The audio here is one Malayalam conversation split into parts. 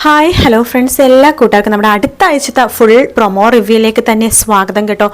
ഹായ് ഹലോ ഫ്രണ്ട്സ് എല്ലാ കൂട്ടുകാർക്കും നമ്മുടെ അടുത്ത ആഴ്ചത്തെ ഫുൾ പ്രൊമോ റിവ്യൂയിലേക്ക് തന്നെ സ്വാഗതം കേട്ടോ.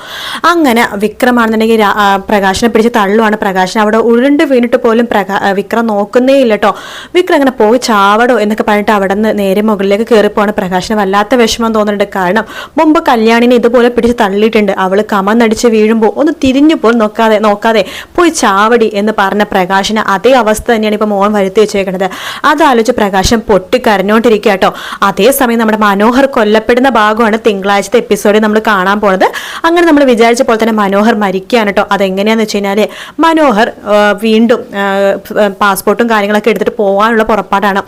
അങ്ങനെ വിക്രമാണെന്നുണ്ടെങ്കിൽ പ്രകാശനെ പിടിച്ച് തള്ളുവാണ്. പ്രകാശൻ അവിടെ ഉരുണ്ട് വീണിട്ട് പോലും പ്രകാ വിക്രം നോക്കുന്നേ ഇല്ല കേട്ടോ. വിക്രം അങ്ങനെ പോയി ചാവടോ എന്നൊക്കെ പറഞ്ഞിട്ട് അവിടെ നിന്ന് നേരെ മുകളിലേക്ക് കയറിപ്പോവാണ് പ്രകാശന് വല്ലാത്ത വിഷമം തോന്നുന്നുണ്ട്. കാരണം മുമ്പ് കല്യാണിനെ ഇതുപോലെ പിടിച്ച് തള്ളിയിട്ടുണ്ട്. അവൾ കമന്നടിച്ച് വീഴുമ്പോൾ ഒന്ന് തിരിഞ്ഞു പോലും നോക്കാതെ നോക്കാതെ പോയി ചാവടി എന്ന് പറഞ്ഞ പ്രകാശന് അതേ അവസ്ഥ തന്നെയാണ് ഇപ്പോൾ മോൻ വരുത്തി വെച്ചേക്കുന്നത് അതാലോചിച്ച് പ്രകാശം പൊട്ടിക്കരഞ്ഞോണ്ടിരിക്കുക കേട്ടോ. അതേസമയം നമ്മുടെ മനോഹർ കൊല്ലപ്പെടുന്ന ഭാഗമാണ് തിങ്കളാഴ്ചത്തെ എപ്പിസോഡിൽ നമ്മൾ കാണാൻ പോണത്. അങ്ങനെ നമ്മൾ വിചാരിച്ച പോലെ തന്നെ മനോഹർ മരിക്കുകയാണ് കേട്ടോ അതെങ്ങനെയാന്ന് വെച്ച് കഴിഞ്ഞാൽ മനോഹർ വീണ്ടും പാസ്പോർട്ടും കാര്യങ്ങളൊക്കെ എടുത്തിട്ട് പോകാനുള്ള പുറപ്പാടാണ്.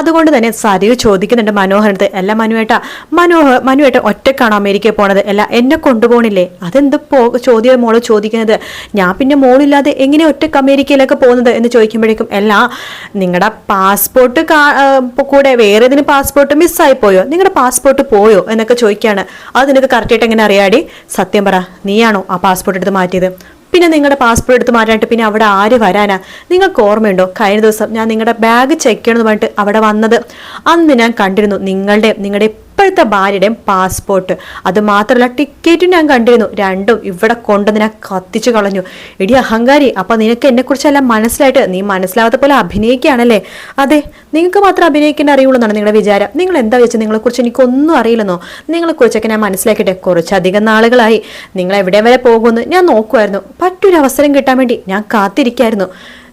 അതുകൊണ്ട് തന്നെ സരിവ് ചോദിക്കുന്നുണ്ട് മനോഹരത്ത് അല്ല മനുവേട്ട മനോഹർ മനുവേട്ട ഒറ്റക്കാണോ അമേരിക്കയിൽ പോണത്? അല്ല എന്നെ കൊണ്ടുപോകണില്ലേ അതെന്ത് പോ ചോദ്യം മോൾ ചോദിക്കുന്നത്? ഞാൻ പിന്നെ മോളില്ലാതെ എങ്ങനെ ഒറ്റയ്ക്ക് അമേരിക്കയിലൊക്കെ പോകുന്നത്? എന്ന് ചോദിക്കുമ്പോഴേക്കും അല്ല നിങ്ങളുടെ പാസ്പോർട്ട് കൂടെ വേറെ ഏതിന് പാസ്പോർട്ട് മിസ്സായി പോയോ നിങ്ങളുടെ പാസ്പോർട്ട് പോയോ? എന്നൊക്കെ ചോദിക്കുകയാണ് അത് നിനക്ക് കറക്റ്റായിട്ട് എങ്ങനെ അറിയാടി? സത്യം പറ നീയാണോ ആ പാസ്പോർട്ട് എടുത്ത് മാറ്റിയത്? പിന്നെ നിങ്ങളുടെ പാസ്പോർട്ട് എടുത്ത് മാറ്റാനായിട്ട് പിന്നെ അവിടെ ആര് വരാനാ? നിങ്ങൾക്ക് ഓർമ്മയുണ്ടോ? കഴിഞ്ഞ ദിവസം ഞാൻ നിങ്ങളുടെ ബാഗ് ചെക്ക് ചെയ്യണമെന്ന് പറഞ്ഞിട്ട് അവിടെ വന്നത്? അന്ന് ഞാൻ കണ്ടിരുന്നു നിങ്ങളുടെ നിങ്ങളുടെ ഇപ്പോഴത്തെ ഭാര്യയുടെയും പാസ്പോർട്ട് അത് മാത്രമല്ല ടിക്കറ്റും ഞാൻ കണ്ടിരുന്നു. രണ്ടും ഇവിടെ കൊണ്ടുവന്ന് കത്തിച്ചു കളഞ്ഞു. എടി അഹങ്കാരി അപ്പൊ നിനക്ക് എന്നെ കുറിച്ചെല്ലാം മനസ്സിലായിട്ട് നീ മനസ്സിലാവാത്ത പോലെ അഭിനയിക്കുകയാണല്ലേ? അതെ നിങ്ങൾക്ക് മാത്രം അഭിനയിക്കേണ്ട അറിയുള്ളൂ എന്നാണ് നിങ്ങളുടെ വിചാരം. നിങ്ങൾ എന്താ വെച്ചാൽ നിങ്ങളെക്കുറിച്ച് എനിക്കൊന്നും അറിയില്ലെന്നോ? നിങ്ങളെക്കുറിച്ചൊക്കെ ഞാൻ മനസ്സിലാക്കിയിട്ട് കുറച്ചധികം നാളുകളായി. നിങ്ങൾ എവിടെ വരെ പോകുമെന്ന് ഞാൻ നോക്കുമായിരുന്നു പറ്റൊരു അവസരം കിട്ടാൻ വേണ്ടി ഞാൻ കാത്തിരിക്കായിരുന്നു.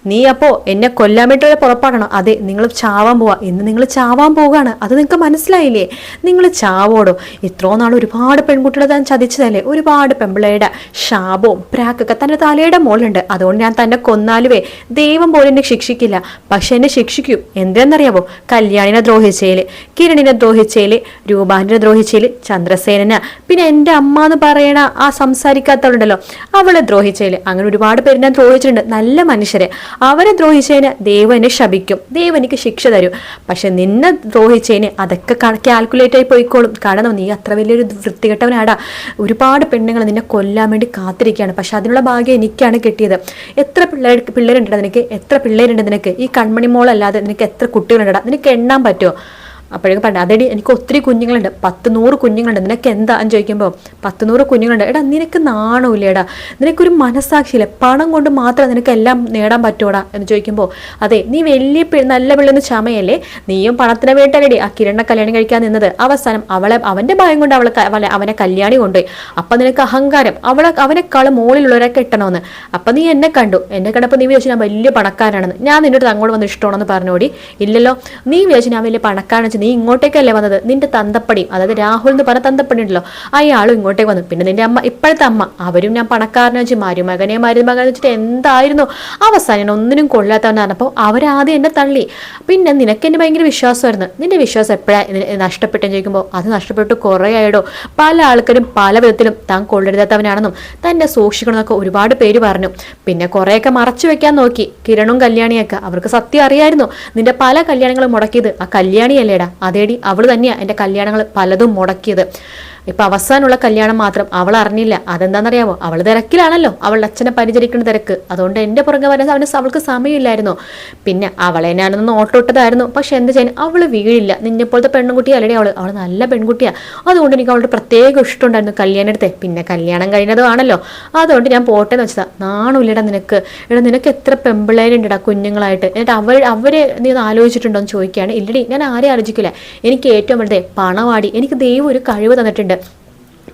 നീ അപ്പോ എന്നെ കൊല്ലാൻ വേണ്ടിയുള്ള പുറപ്പാടണോ. അതെ നിങ്ങൾ ചാവാൻ പോവാ. ഇന്ന് നിങ്ങൾ ചാവാൻ പോവുകയാണ്. അത് നിങ്ങൾക്ക് മനസ്സിലായില്ലേ? നിങ്ങൾ ചാവോടോ? ഇത്രയോ നാൾ ഒരുപാട് പെൺകുട്ടികളെ താൻ ചതിച്ചതല്ലേ? ഒരുപാട് പെമ്പിളയുടെ ശാപവും പ്രാക്കൊക്കെ തന്റെ തലയുടെ മുകളിലുണ്ട് അതുകൊണ്ട് ഞാൻ തന്നെ കൊന്നാലുവേ ദൈവം പോലും എന്നെ ശിക്ഷിക്കില്ല. പക്ഷെ എന്നെ ശിക്ഷിക്കും. എന്തെന്നറിയാവോ? കല്യാണിനെ ദ്രോഹിച്ചേൽ കിരണിനെ ദ്രോഹിച്ചേൽ രൂപാന്റിനെ ദ്രോഹിച്ചേൽ ചന്ദ്രസേനന്. പിന്നെ എന്റെ അമ്മ എന്ന് പറയണ ആ സംസാരിക്കാത്തവളുണ്ടല്ലോ. അവളെ ദ്രോഹിച്ചേൽ. അങ്ങനെ ഒരുപാട് പേര് ഞാൻ ദ്രോഹിച്ചിട്ടുണ്ട്. നല്ല മനുഷ്യരെ. അവരെ ദ്രോഹിച്ചതിന് ദേവനെ ശപിക്കും. ദൈവം എനിക്ക് ശിക്ഷ തരും. പക്ഷെ നിന്നെ ദ്രോഹിച്ചതിന് അതൊക്കെ കാൽക്കുലേറ്റ് ആയി പോയിക്കോളും. കാരണം നീ അത്ര വലിയൊരു വൃത്തികെട്ടവനാടാ. ഒരുപാട് പെണ്ണുങ്ങൾ നിന്നെ കൊല്ലാൻ വേണ്ടി കാത്തിരിക്കുകയാണ്. പക്ഷെ അതിനുള്ള ഭാഗ്യം എനിക്കാണ് കിട്ടിയത്. എത്ര പിള്ളേർ പിള്ളേരുണ്ടടാ നിനക്ക്? എത്ര പിള്ളേരുണ്ട് നിനക്ക്? ഈ കൺമണി മോളല്ലാതെ നിനക്ക് എത്ര കുട്ടികളുണ്ടടാ? നിനക്ക് എണ്ണാൻ പറ്റുമോ? അപ്പോഴേക്കും പറഞ്ഞു അതെടി എനിക്ക് ഒത്തിരി കുഞ്ഞുങ്ങളുണ്ട്. പത്ത് നൂറ് കുഞ്ഞുങ്ങളുണ്ട്. നിനക്ക് എന്താ? എന്ന് ചോദിക്കുമ്പോൾ പത്ത് നൂറ് കുഞ്ഞുങ്ങളുണ്ട്. എടാ നിനക്ക് നാണമില്ലേടാ നിനക്കൊരു മനസ്സാക്ഷിയില്ല. പണം കൊണ്ട് മാത്രം നിനക്ക് എല്ലാം നേടാൻ പറ്റുമോടാ എന്ന് ചോദിക്കുമ്പോൾ അതെ നീ വലിയ നല്ല പിള്ളേന്ന് ചമയല്ലേ നീയും പണത്തിന് വേണ്ടല്ലേ ആ കിരണ കല്യാണം കഴിക്കാൻ നിന്നത്. അവസാനം അവളെ അവന്റെ ഭയം കൊണ്ട് അവളെ അവനെ കല്യാണി കൊണ്ടുപോയി. അപ്പം നിനക്ക് അഹങ്കാരം. അവളെ അവനെക്കാളും മുകളിലുള്ളവരെ കെട്ടണമെന്ന്. അപ്പം നീ എന്നെ കണ്ടു. എന്നെ കണ്ടപ്പോൾ നീ വിചാരിച്ചു ഞാൻ വലിയ പണക്കാരാണെന്ന് ഞാൻ നിന്നോട് അങ്ങോട്ട് വന്ന് ഇഷ്ടമാണെന്ന് പറഞ്ഞോടി. ഇല്ലല്ലോ. നീ വിചാരിച്ചു ഞാൻ വലിയ പണക്കാരെന്ന് നീ ഇങ്ങോട്ടേക്കല്ലേ വന്നത്? നിന്റെ തന്തപ്പടി അതായത് രാഹുൽ എന്ന് പറഞ്ഞ തന്തപ്പടി ഉണ്ടല്ലോ അയാളും ഇങ്ങോട്ടേക്ക് വന്നു. പിന്നെ നിന്റെ അമ്മ ഇപ്പോഴത്തെ അമ്മ അവരും ഞാൻ പണക്കാരനെ വെച്ച് മാരി മരുമകനെ വെച്ചിട്ട് എന്തായിരുന്നു? അവസാനം ഞാൻ ഒന്നിനും കൊള്ളാത്തവൻ പറഞ്ഞപ്പോൾ അവരാദ്യം എന്നെ തള്ളി. പിന്നെ നിനക്ക് എന്നെ ഭയങ്കര വിശ്വാസമായിരുന്നു. നിന്റെ വിശ്വാസം എപ്പോഴാണ് നഷ്ടപ്പെട്ടെന്ന് ചോദിക്കുമ്പോൾ അത് നഷ്ടപ്പെട്ടു കുറേ ആയിടോ. പല ആൾക്കാരും പല വിധത്തിലും താൻ കൊള്ളരുതാത്തവനാണെന്നും തന്നെ സൂക്ഷിക്കണമെന്നൊക്കെ ഒരുപാട് പേര് പറഞ്ഞു. പിന്നെ കുറേയൊക്കെ മറച്ചു വെക്കാൻ നോക്കി. കിരണും കല്യാണിയൊക്കെ. അവർക്ക് സത്യം അറിയായിരുന്നു. നിന്റെ പല കല്യാണങ്ങളും മുടക്കിയത് ആ കല്യാണിയല്ലേടാ. അതേടി അവൾ തന്നെയാണ് എന്റെ കല്യാണങ്ങൾ പലതും മുടക്കിയത്. ഇപ്പൊ അവസാനമുള്ള കല്യാണം മാത്രം അവൾ അറിഞ്ഞില്ല. അതെന്താണെന്നറിയാമോ അവൾ തിരക്കിലാണല്ലോ. അവളുടെ അച്ഛനെ പരിചരിക്കുന്ന തിരക്ക്. അതുകൊണ്ട് എന്റെ പുറകെ വരാൻ അവന് അവൾക്ക് സമയമില്ലായിരുന്നു. പിന്നെ അവളെ ഞാനൊന്ന് ഓട്ടോട്ടതായിരുന്നു പക്ഷെ എന്ത് ചെയ്യാൻ? അവൾ വീഴില്ല. നിന്നെ പോലത്തെ പെൺകുട്ടി അല്ലടി അവൾ. അവൾ നല്ല പെൺകുട്ടിയാ. അതുകൊണ്ട് എനിക്ക് അവളുടെ പ്രത്യേക ഇഷ്ടമുണ്ടായിരുന്നു കല്യാണം എടുത്തേ പിന്നെ കല്യാണം കഴിഞ്ഞതുമാണല്ലോ അതുകൊണ്ട് ഞാൻ പോട്ടെ എന്ന് വെച്ചതാ. നാണുല്ലടാ നിനക്ക്? എടാ നിനക്ക് എത്ര പെമ്പിളേരുണ്ടടാ കുഞ്ഞുങ്ങളായിട്ട്. എന്നിട്ട് അവർ അവരെ നീ ഒന്ന് ആലോചിച്ചിട്ടുണ്ടോ എന്ന് ചോദിക്കുകയാണ്. ഇല്ലടി ഞാൻ ആരെയും ആലോചിക്കില്ല. എനിക്ക് ഏറ്റവും വലുതേ പണവാടി. എനിക്ക് ദൈവം ഒരു കഴിവ് തന്നിട്ടുണ്ട്.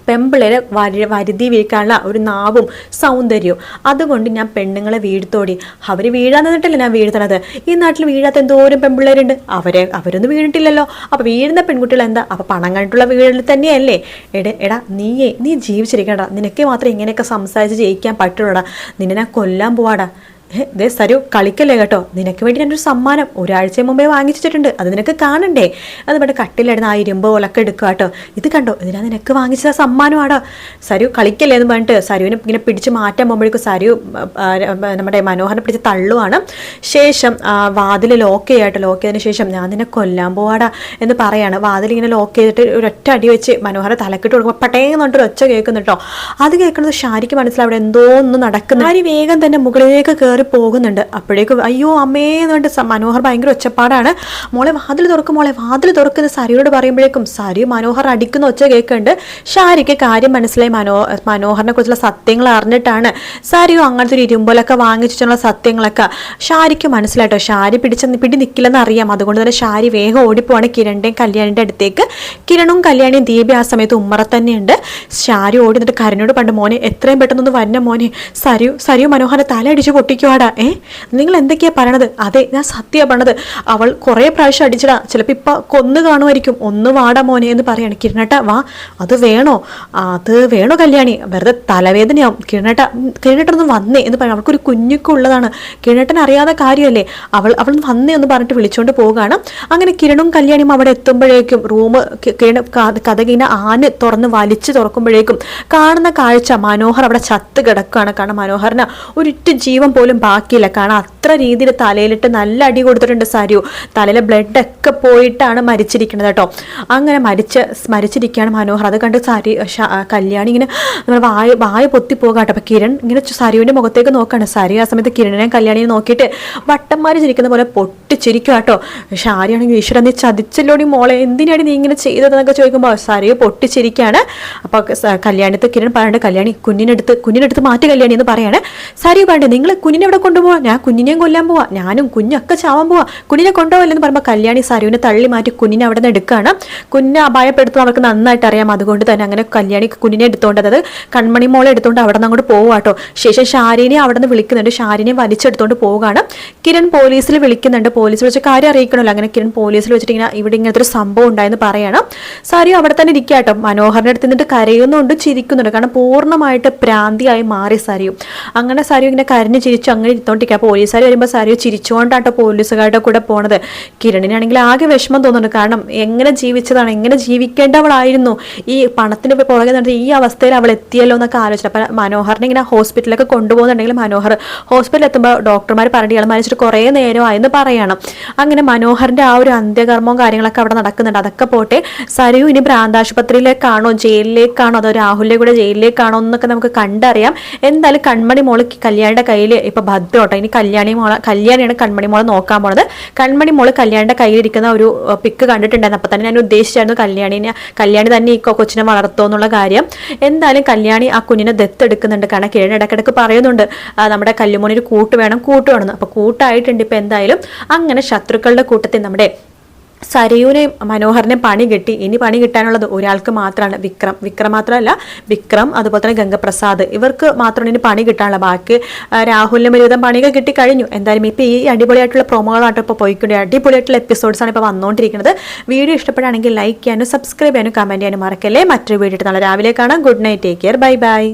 പെമ്പിളരെ വരി വരുതി വീഴ്ക്കാനുള്ള ഒരു നാവും സൗന്ദര്യവും. അതുകൊണ്ട് ഞാൻ പെണ്ണുങ്ങളെ വീഴ്ത്തോടി. അവർ വീഴാൻ നിന്നിട്ടല്ല ഞാൻ വീഴ്ത്തണത് ഈ നാട്ടിൽ വീഴാത്ത എന്തോരം പെമ്പിള്ളേരുണ്ട്? അവരെ അവരൊന്നും വീണിട്ടില്ലല്ലോ. അപ്പോൾ വീഴുന്ന പെൺകുട്ടികൾ എന്താ? അപ്പോൾ പണം കണ്ടിട്ടുള്ള വീടിൽ തന്നെയല്ലേ? എട എടാ നീയേ നീ ജീവിച്ചിരിക്കണ്ട. നിനക്ക് മാത്രം ഇങ്ങനെയൊക്കെ സംസാരിച്ച് ജയിക്കാൻ പറ്റുള്ളൂടാ. നിന്നെ ഞാൻ കൊല്ലാൻ പോവാടാ. ദേ സരു കളിക്കല്ലേ കേട്ടോ? നിനക്ക് വേണ്ടി ഞാനൊരു സമ്മാനം ഒരാഴ്ച മുമ്പേ വാങ്ങിച്ചിട്ടുണ്ട് അത് നിനക്ക് കാണണ്ടേ? അത് ഇവിടെ കട്ടിലിടുന്ന ആ ഇരുമ്പ് പോലൊക്കെ എടുക്കുക കേട്ടോ. ഇത് കണ്ടോ? ഇതിനാ നിനക്ക് വാങ്ങിച്ച സമ്മാനമാടോ സരു കളിക്കല്ലേ എന്ന് പറഞ്ഞിട്ട് സരുവിനെ ഇങ്ങനെ പിടിച്ച് മാറ്റാൻ പോകുമ്പോഴേക്കും സരു നമ്മുടെ മനോഹരനെ പിടിച്ച് തള്ളുവാണ്. ശേഷം വാതിൽ ലോക്ക് ചെയ്യാട്ടോ ലോക്ക് ചെയ്തതിന് ശേഷം ഞാൻ നിന്നെ കൊല്ലാൻ പോവാടാ എന്ന് പറയാണ്. വാതിൽ ഇങ്ങനെ ലോക്ക് ചെയ്തിട്ട് ഒരൊറ്റ അടി വെച്ച് മനോഹര തലക്കിട്ട് കൊടുക്കുമ്പോൾ പട്ടേന്ന് ഒരു ഒച്ച കേൾക്കുന്നു കേട്ടോ. അത് കേൾക്കുന്നത് ഷാരിക്ക് മനസ്സിലാവിടെ എന്തോ ഒന്ന് നടക്കുന്നു. ആര് വേഗം തന്നെ മുകളിലേക്ക് കയറി കയറി പോകുന്നുണ്ട്. അപ്പോഴേക്കും അയ്യോ അമ്മേ എന്ന് പറഞ്ഞിട്ട് മനോഹർ ഭയങ്കര ഒച്ചപ്പാടാണ്. മോളെ വാതിൽ തുറക്കും മോളെ വാതിൽ തുറക്കുന്ന സാരിയോട് പറയുമ്പോഴേക്കും സരി മനോഹർ അടിക്കുന്ന ഒച്ച കേൾക്കുന്നുണ്ട്. ഷാരിക്ക് കാര്യം മനസ്സിലായി. മനോ മനോഹറിനെ കുറിച്ചുള്ള സത്യങ്ങൾ അറിഞ്ഞിട്ടാണ് സാരിയോ അങ്ങനത്തെ ഒരു ഇരുമ്പലൊക്കെ വാങ്ങിച്ചിട്ടുള്ള സത്യങ്ങളൊക്കെ ഷാരിക്ക് മനസ്സിലായിട്ടോ? ഷാരി പിടിച്ച പിടി നിൽക്കില്ലെന്ന് അറിയാം. അതുകൊണ്ട് തന്നെ ഷാരി വേഗം ഓടിപ്പോവാണ് കിരണിന്റെയും കല്യാണിന്റെ അടുത്തേക്ക്. കിരണും കല്യാണിയും ദീപി ആ സമയത്ത് ഉമ്മറ തന്നെയുണ്ട്. ഷാരി ഓടി നിന്നിട്ട് കരനോട് പണ്ട് മോനെ എത്രയും പെട്ടെന്നൊന്ന് വന്ന മോനെ. സരിയു സരിയു മനോഹരനെ തല അടിച്ച് പൊട്ടിക്കുവാടാ ഏ? നിങ്ങൾ എന്തൊക്കെയാ പറയണത്? അതെ ഞാൻ സത്യ പറഞ്ഞത് അവൾ കുറേ പ്രാവശ്യം അടിച്ചടാ. ചിലപ്പോൾ ഇപ്പം കൊന്നു കാണുമായിരിക്കും. ഒന്ന് വാടാ മോനെ എന്ന് പറയാണ് കിരണട്ട. വാ അത് വേണോ? അത് വേണോ കല്യാണി? വെറുതെ തലവേദനയാവും. കിരണട്ട കിരണട്ടൊന്ന് വന്നേ എന്ന് പറയണം. അവൾക്കൊരു കുഞ്ഞുക്കുള്ളതാണ് കിരണട്ടൻ അറിയാതെ കാര്യമല്ലേ? അവൾ അവൾ വന്നേ എന്ന് പറഞ്ഞിട്ട് വിളിച്ചുകൊണ്ട് പോവുകയാണ്. അങ്ങനെ കിരണും കല്യാണിയും അവിടെ എത്തുമ്പോഴേക്കും റൂം കിരണ കഥകിനെ ആന് തുറന്ന് വലിച്ചു തുറക്കുമ്പോഴേക്കും കാണുന്ന കാഴ്ച മനോഹർ അവിടെ ചത്ത് കിടക്കുകയാണ്. കാരണം മനോഹറിന് ഒരിറ്റ ജീവൻ പോലും ബാക്കിയില്ല. കാരണം അത്ര രീതിയിൽ തലയിലിട്ട് നല്ല അടി കൊടുത്തിട്ടുണ്ട് സരു. തലയിലെ ബ്ലഡ് ഒക്കെ പോയിട്ടാണ് മരിച്ചിരിക്കുന്നത് കേട്ടോ. അങ്ങനെ മരിച്ച് മരിച്ചിരിക്കുകയാണ് മനോഹർ. അത് കണ്ട് സരി കല്യാണി ഇങ്ങനെ നമ്മൾ വായ വായ പൊത്തി പോകാട്ടോ അപ്പൊ കിരൺ ഇങ്ങനെ സാരിയുടെ മുഖത്തേക്ക് നോക്കുകയാണ്. സരി ആ സമയത്ത് കിരണിനെ കല്യാണിയെ നോക്കിയിട്ട് വട്ടന്മാര് ചിരിക്കുന്ന പോലെ പൊട്ടിച്ചിരിക്കുക കേട്ടോ. പക്ഷെ ആരെയാണെങ്കിൽ ഈശ്വരൻ നീ ചതിച്ചല്ലോടി മോളെ. എന്തിനാണ് നീ ഇങ്ങനെ ചെയ്തതെന്നൊക്കെ ചോദിക്കുമ്പോൾ സരിയെ പൊട്ടിച്ചിരിക്കുകയാണ്. അപ്പോൾ കല്യാണത്ത് കിരൺ പറയണ്ട് കല്യാണി കുഞ്ഞിനെടുത്ത് കുഞ്ഞിനെടുത്ത് മാറ്റി കല്യാണി എന്ന് പറയാണ്. സരി പറയണ്ടേ നിങ്ങൾ കുഞ്ഞിനെ എവിടെ കൊണ്ടുപോവാ? ഞാൻ കുഞ്ഞിനെയും കൊല്ലാൻ പോവാ. ഞാനും കുഞ്ഞൊക്കെ ചാവാൻ പോവാ. കുഞ്ഞിനെ കൊണ്ടുപോകില്ലെന്ന് പറയുമ്പോൾ കല്യാണി സരുവിനെ തള്ളി മാറ്റി കുഞ്ഞിനെ അവിടെ നിന്ന് എടുക്കുകയാണ് കുഞ്ഞിനെ അപായപ്പെടുത്തും അവർക്ക് നന്നായിട്ട് അറിയാം. അതുകൊണ്ട് തന്നെ അങ്ങനെ കല്യാണി കുഞ്ഞിനെ എടുത്തോണ്ട് അതായത് കൺമണി മോളെ എടുത്തോണ്ട് അവിടെ നിന്ന് അങ്ങോട്ട് പോവാട്ടോ ശേഷം ഷാരിനെ അവിടെ നിന്ന് വിളിക്കുന്നുണ്ട്. ഷാരിനെ വലിച്ചെടുത്തോണ്ട് പോവുകയാണ്. കിരൺ പോലീസിൽ വിളിക്കുന്നുണ്ട്. പോലീസ് വിളിച്ച് കാര്യം അറിയിക്കണമല്ലോ. അങ്ങനെ കിരൺ പോലീസിൽ വെച്ചിട്ട് ഇങ്ങനെ ഇവിടെ ഇങ്ങനത്തെ ഒരു സംഭവം ഉണ്ടായെന്ന് പറയണം. സാരി അവിടെ തന്നെ ഇരിക്കുക കേട്ടോ മനോഹറിന്റെ അടുത്ത് നിന്നിട്ട് കരയുന്നുണ്ട് ചിരിക്കുന്നുണ്ട്. കാരണം പൂർണമായിട്ട് പ്രാന്തിയായി മാറി സാരിയും. അങ്ങനെ സാരി ഇങ്ങനെ കരഞ്ഞ് ചിരിച്ചു അങ്ങനെ ഇരുത്തോണ്ടിരിക്കുക പോലീസുകാർ വരുമ്പോൾ സാരിയോ ചിരിച്ചുകൊണ്ടാട്ടോ പോലീസുകാരുടെ കൂടെ പോണത്. കിരണിനാണെങ്കിൽ ആകെ വിഷമം തോന്നുന്നുണ്ട്. കാരണം എങ്ങനെ ജീവിച്ചതാണ് എങ്ങനെ ജീവിക്കേണ്ടവളായിരുന്നു. ഈ പണത്തിന് പുറകെ നടത്തി ഈ അവസ്ഥയിൽ അവൾ എത്തിയല്ലോ എന്നൊക്കെ ആലോചിച്ചു. അപ്പം മനോഹറിനെ ഇങ്ങനെ ഹോസ്പിറ്റലിലൊക്കെ കൊണ്ടുപോകുന്നുണ്ടെങ്കിൽ മനോഹർ ഹോസ്പിറ്റലിൽ എത്തുമ്പോൾ ഡോക്ടർമാർ പറഞ്ഞു ഇയാൾ മരിച്ചിട്ട് കുറേ നേരമായെന്ന് പറയണം. അങ്ങനെ മനോഹറിന്റെ ആ ഒരു അന്ത്യകർമ്മവും കാര്യങ്ങളൊക്കെ അവിടെ നടക്കുന്നുണ്ട്. അതൊക്കെ പോട്ടെ സരയു ഇനി ഭ്രാന്താശുപത്രിയിലേക്കാണോ ജയിലിലേക്കാണോ അതോ രാഹുലിലെ കൂടെ ജയിലിലേക്കാണോ എന്നൊക്കെ നമുക്ക് കണ്ടറിയാം. എന്തായാലും കൺമണി മോൾ കല്യാണിയുടെ കയ്യിൽ ഇപ്പൊ ഭദ്രോട്ടോ. ഇനി കല്യാണി മോളെ കല്യാണിയാണ് കൺമണി മോളെ നോക്കാൻ പോണത്. കൺമണി മോൾ കല്യാണിയുടെ കയ്യിലിരിക്കുന്ന ഒരു പിക്ക് കണ്ടിട്ടുണ്ടായിരുന്നു. അപ്പൊ തന്നെ ഞാൻ ഉദ്ദേശിച്ചായിരുന്നു കല്യാണിനെ കല്യാണി തന്നെ ഈ കൊച്ചിനെ വളർത്തുമോ എന്നുള്ള കാര്യം. എന്തായാലും കല്യാണി ആ കുഞ്ഞിനെ ദത്തെടുക്കുന്നുണ്ട് കാരണം ഇടക്കിടക്ക് പറയുന്നുണ്ട് നമ്മുടെ കല്ലുമോന് ഒരു കൂട്ട് വേണം കൂട്ട് വേണം അപ്പൊ കൂട്ടായിട്ടുണ്ട് ഇപ്പൊ എന്തായാലും. അങ്ങനെ ശത്രുക്കളുടെ കൂട്ടത്തിൽ നമ്മുടെ സരയുനെ മനോഹറിനെ പണി കിട്ടി. ഇനി പണി കിട്ടാനുള്ളത് ഒരാൾക്ക് മാത്രമാണ് വിക്രം. വിക്രം മാത്രമല്ല വിക്രം അതുപോലെ തന്നെ ഗംഗപ്രസാദ്. ഇവർക്ക് മാത്രമാണ് ഇനി പണി കിട്ടാനുള്ള ബാക്കി രാഹുലിനും ഒരുവിധം പണികൾ കിട്ടി കഴിഞ്ഞു എന്തായാലും ഇപ്പോൾ ഈ അടിപൊളിയായിട്ടുള്ള പ്രൊമോകളായിട്ട് ഇപ്പോൾ പോയിക്കൊണ്ട് അടിപൊളിയായിട്ടുള്ള എപ്പിസോഡ്സാണ് ഇപ്പോൾ വന്നുകൊണ്ടിരിക്കുന്നത് വീഡിയോ ഇഷ്ടപ്പെടുകയാണെങ്കിൽ ലൈക്ക് ചെയ്യാനും സബ്സ്ക്രൈബ് ചെയ്യാനും കമന്റ് ചെയ്യാനും മറക്കല്ലേ. മറ്റൊരു വീഡിയോ നാളെ രാവിലെ കാണാം. Good night take care bye bye